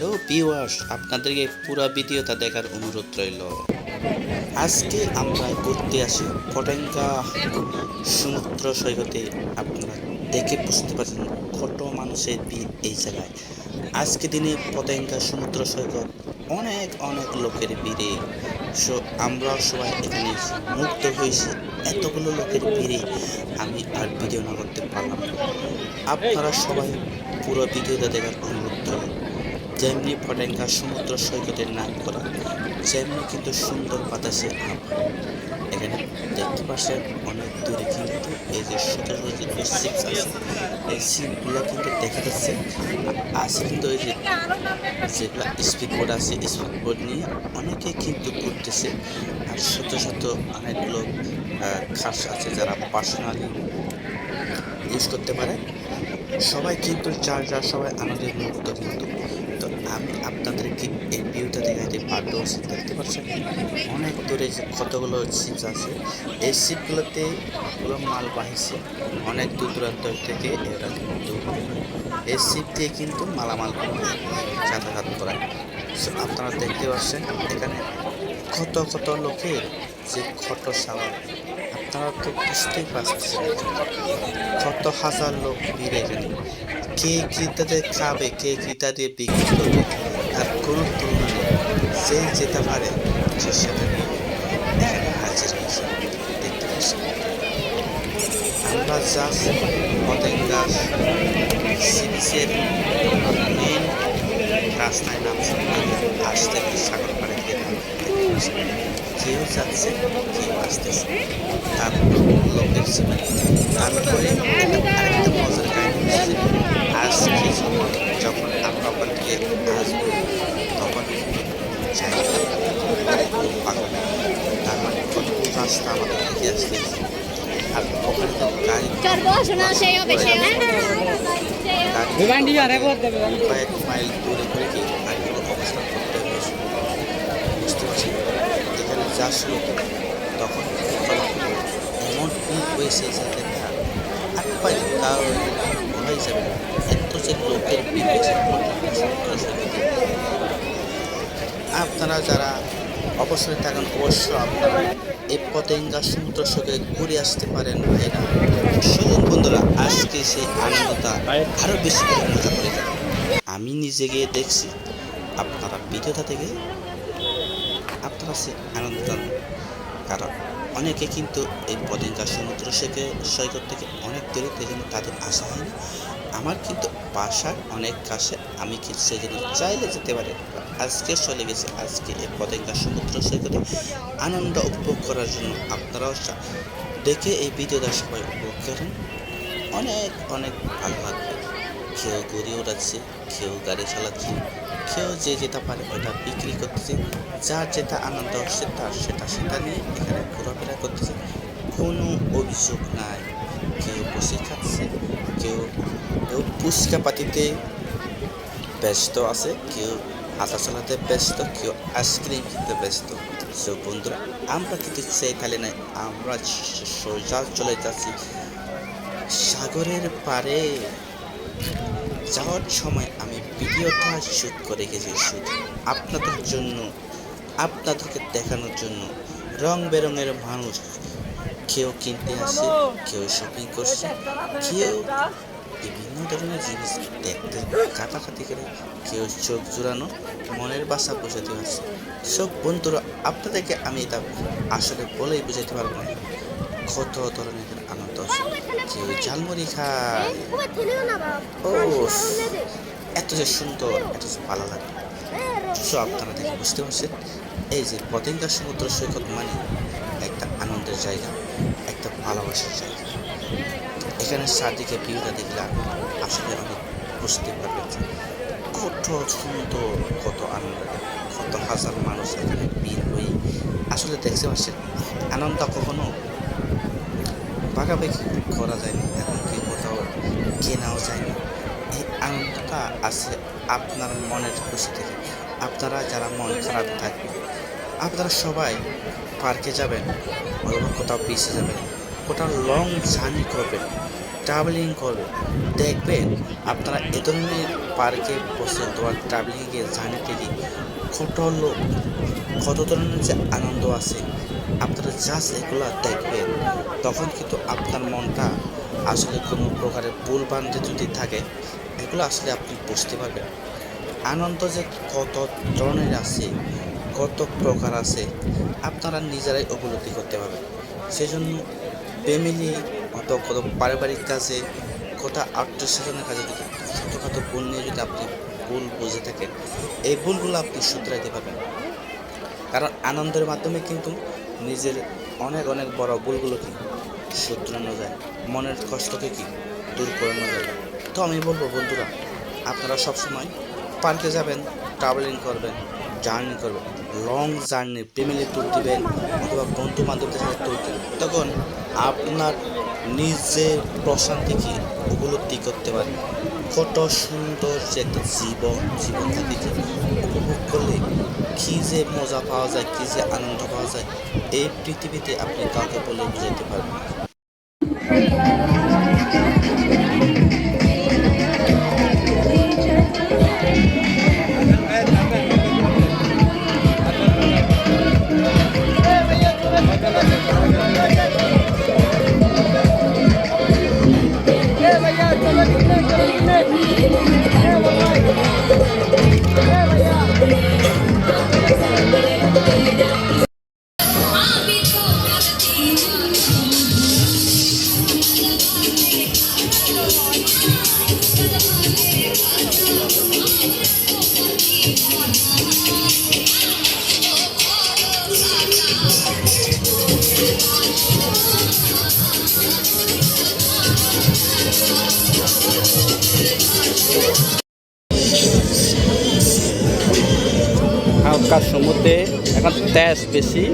Hello viewers, আপনাদেরকে পুরো ভিডিওটা দেখার অনুরোধ রইল। আজকে আমরা ঘুরতে আসি ফটেঙ্গা সমুদ্র সৈকতে। আপনারা দেখে বুঝতে পারছেন কত মানুষের ভিড় এই জায়গায়। আজকে দিনে পতেঙ্গা সমুদ্র সৈকত অনেক অনেক লোকের ভিড়ে। সো আমরা সবাই এখানে মুক্ত হয়েছি এতগুলো লোকের ভিড়ে। আমি আর ভিডিও না করতে পারলাম। আপনারা সবাই পুরো ভিডিওটা দেখার অনুরোধ যেমনি ফটেঙ্গা সমুদ্র সৈকতের নাম করা যেমনি কিন্তু সুন্দর বাতাসে আবহাওয়া এখানে দেখতে পাচ্ছেন অনেক দূরে কিন্তু এই যে ছোটো ছোটো যে সিপস আছে, এই সিপগুলো কিন্তু দেখা যাচ্ছে। আছে কিন্তু ওই যে যেগুলো স্পিড বোর্ড আছে স্পিড বোর্ড নিয়ে অনেকে কিন্তু ঘুরতেছে। আর ছোটো ছোটো অনেকগুলো খাস আছে যারা পার্সোনালি ইউজ করতে পারে। সবাই কিন্তু যার যার সবাই আমাদের মুক্ত কিন্তু তো আমি আপনাদেরকে এই ভিউটা দেখাইতে পারব দেখতে পাচ্ছেন? অনেক দূরে যে কতগুলো শিপস আছে। এই শিপগুলোতে পুরো মাল বাহিছে অনেক দূর দূরান্ত থেকে এরা কিন্তু এই শিপ দিয়ে কিন্তু মালামালগুলো যাতায়াত করায় So, আপনারা দেখতে পাচ্ছেন এখানে কত কত লোকের যে কত সাওয়ার। আপনারা তো বুঝতেই পারছেন কত হাজার লোক ভিড় এখানে। কে কিটাতে খাবে, কে কিটা দিয়ে বিক্রি করবে আর কোনো তুলনা নেই। যে যেতে পারে, সে সেটা এখানে হাজির হয়েছে দেখতে পাচ্ছেন আমরা জাস্ট পতেঙ্গা সিরিজের মেন রাস্তায় নামছি। আসতে সাগর পাড়ে গিয়ে কেউ যাচ্ছে কেউ আসতেছে তার লোকের ছিল তারপরে আরেকটা মজার কাহিনী হচ্ছে আজকে যখন আমরা ওখান থেকে আসব তখন তার মানে কত রাস্তা আমাদের দিকে আসতেছে আর ওখানে তো গাড়ি কয়েক মাইল দূরে করে কি গাড়িগুলো অবস্থান করতে হয়েছে বুঝতে পারছি যা ছিল তখন এমন ভিড় হয়েছে যে দেখা আর পাই তাও বলাই যাবে এত যে লোকের আপনারা যারা অবসরে থাকেন অবশ্য আপনারা এই পতেঙ্গা সমুদ্র সৈকতে ঘুরে আসতে পারেন ভাইরা। সুযোগ বন্ধুরা, আজকে সেই আনন্দটা আরও বেশি করে মজা করে আমি নিজে গিয়ে দেখছি, আপনারা ভিডিওটা থেকে আপনারা সে আনন্দ কারণ। অনেকে কিন্তু এই পতেঙ্গা সমুদ্র সৈকে সৈকত থেকে অনেক দূরে সেই জন্য তাদের আসা হয় আমার কিন্তু বাসার অনেক কাছে আমি কিন্তু সেই জন্য চাইলে যেতে পারি। আজকে চলে গেছে, আজকে এই পতেঙ্গা সমুদ্র সৈকতে আনন্দ উপভোগ করার জন্য আপনারাও দেখে এই ভিডিওটা সবাই উপভোগ করেন। অনেক অনেক ভালো লাগবে। কেউ গড়ি ওড়াচ্ছে কেউ গাড়ি চালাচ্ছে কেউ যে যেটা পারে ওটা বিক্রি করতেছে। যার যেটা আনন্দ হচ্ছে তার সেটা সেটা নিয়ে এখানে ঘোরাফেরা করতেছে। কোনো অভিযোগ নাই। কেউ বসে খাচ্ছে, কেউ কেউ ফুচকা পাতিতে ব্যস্ত আছে, কেউ হাতা চালাতে ব্যস্ত, কেউ আইসক্রিম খেতে ব্যস্ত। সো বন্ধুরা, আমরা কিন্তু সেইখানে নাই, আমরা সোজা চলে যাচ্ছি সাগরের পারে যাওয়ার সময় আমি ভিডিওটা শ্যুট করে গেছি শুধু আপনাদের জন্য আপনাদেরকে দেখানোর জন্য রং বেরঙের মানুষ কেউ কিনতে আসে কেউ শপিং করছে কেউ বিভিন্ন ধরনের জিনিস দেখতে কাটাকাটি করে কেউ চোখ জুড়ানো মনের বাসা বোঝাতে পারছে সব বন্ধুরা আপনাদেরকে আমি এটা আসলে বলেই বোঝাতে পারব না কত ধরনের আনন্দ আছে। কেউ ঝালমুড়ি খায়। ও এত যে সুন্দর, এত যে ভালো লাগে। সো আপনারা দেখে বুঝতে পারছেন, এই যে পতেঙ্গা সমুদ্র সৈকত মানে একটা আনন্দের জায়গা, একটা ভালোবাসার জায়গা। এখানে চারদিকে ভিউটা দেখলে আসলে অনেক বুঝতে পারবেন কত সুন্দর, কত আনন্দ, কত হাজার মানুষ এখানে ভিড় হয়ে আসলে দেখতে পাচ্ছেন, আনন্দ কখনো ভাগাভাগি করা যায় না এমনকি কোথাও কেনাও যায় না এই আনন্দটা আছে আপনার মনের খুশি থেকে। আপনারা যারা মন খারাপ থাকবে, আপনারা সবাই পার্কে যাবেন অথবা কোথাও বিচে যাবেন, কোথাও লং জার্নি করবেন ট্রাভেলিং করবে দেখবেন আপনারা এ ধরনের পার্কে বসে তোমার ট্রাভেলিংয়ে গিয়ে জার্নিতে গিয়ে কত লোক, কত ধরনের যে আনন্দ আছে, আপনারা জাস্ট এগুলো দেখবেন, তখন কিন্তু আপনার মনটা আসলে কোনো প্রকারের ভুল বান্ধে যদি থাকে এগুলো আসলে আপনি বুঝতে পারবেন। আনন্দ যে কত ধরনের আছে, কত প্রকার আছে, আপনারা নিজেরাই উপলব্ধি করতে পারবেন। সেই জন্য ফ্যামিলি অথবা কত পারিবারিক কাজে, কত আত্মীয় স্বজনের কাজে যদি ছোটোখাটো ভুল নিয়ে যদি আপনি ভুল বুঝে থাকেন, এই ভুলগুলো আপনি শুধরাইতে পারবেন। কারণ আনন্দের মাধ্যমে কিন্তু নিজের অনেক অনেক বড় ভুলগুলোকে শুধরানো যায়। মনের কষ্টকে কি দূর করানো যায়। তো আমি বলব, বন্ধুরা, আপনারা সবসময় পার্কে যাবেন ট্রাভেলিং করবেন জার্নি করবেন লং জার্নি ফ্যামিলি ট্যুর দিবেন অথবা বন্ধু বান্ধবদের সাথে ট্যুর দিবেন, তখন আপনার নিজের প্রশান্তিকে উপলব্ধি করতে পারেন কত সুন্দর যে একটা জীবন জীবনটাকে উপভোগ করলে কী যে মজা পাওয়া যায়, কী যে আনন্দ পাওয়া যায়, এই পৃথিবীতে আপনি কাউকে বলে বুঝাইতে পারবেন ঢাকার সমুদ্রে এখন তেজ বেশি